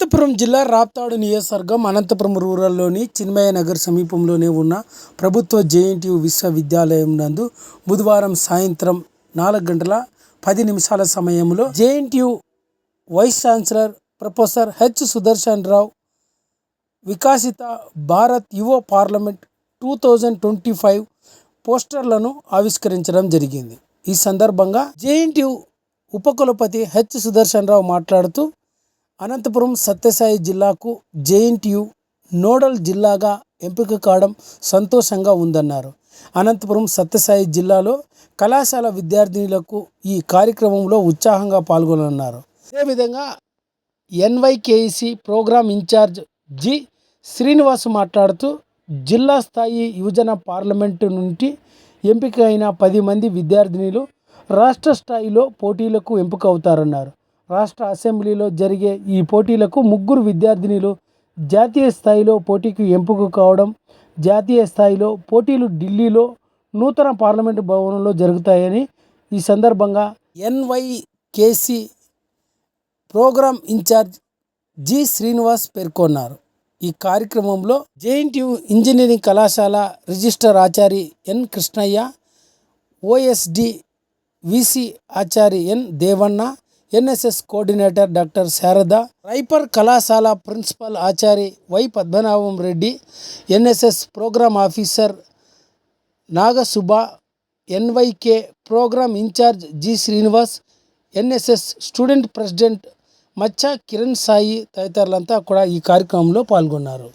అనంతపురం జిల్లా రాప్తాడు నియోజకవర్గం అనంతపురం రూరల్లోని చిన్మయ నగర్ సమీపంలోనే ఉన్న ప్రభుత్వ జేఎన్టీయు విశ్వవిద్యాలయం నందు బుధవారం సాయంత్రం నాలుగు గంటల పది నిమిషాల సమయంలో JNTU vice chancellor professor H Sudarshan Rao Viksit Bharat Yuva parliament two thousand twenty five పోస్టర్లను ఆవిష్కరించడం జరిగింది. ఈ సందర్భంగా జేఎన్టీయు ఉపకులపతి హెచ్ సుదర్శన్ రావు మాట్లాడుతూ అనంతపురం సత్యసాయి జిల్లాకు జేఎన్టీయు నోడల్ జిల్లాగా ఎంపిక కావడం సంతోషంగా ఉందన్నారు. అనంతపురం సత్యసాయి జిల్లాలో కళాశాల విద్యార్థినులకు ఈ కార్యక్రమంలో ఉత్సాహంగా పాల్గొనన్నారు అదేవిధంగా ఎన్వైకేఈసి program in charge G. Srinivas మాట్లాడుతూ జిల్లా స్థాయి యువజన పార్లమెంటు నుండి ఎంపిక అయిన పది మంది విద్యార్థినులు రాష్ట్ర స్థాయిలో పోటీలకు ఎంపిక అవుతారన్నారు రాష్ట్ర అసెంబ్లీలో జరిగే ఈ పోటీలకు ముగ్గురు విద్యార్థినిలు జాతీయ స్థాయిలో పోటీకి ఎంపిక కావడం జాతీయ స్థాయిలో పోటీలు ఢిల్లీలో నూతన పార్లమెంటు భవనంలో జరుగుతాయని ఈ సందర్భంగా ఎన్వైకేసి ప్రోగ్రామ్ ఇన్ఛార్జ్ జి శ్రీనివాస్ పేర్కొన్నారు. ఈ కార్యక్రమంలో జేఎన్టీయు ఇంజనీరింగ్ కళాశాల registrar Achari N Krishnaiah OSD VC Achari N Devanna NSS coordinator doctor Sharada రైపర్ కళాశాల principal Achari Y Padmanabham Reddy NSS program officer Nagasubha NYK program incharge G Srinivas NSS student president Macha Kiran Sai తదితరులంతా కూడా ఈ కార్యక్రమంలో పాల్గొన్నారు.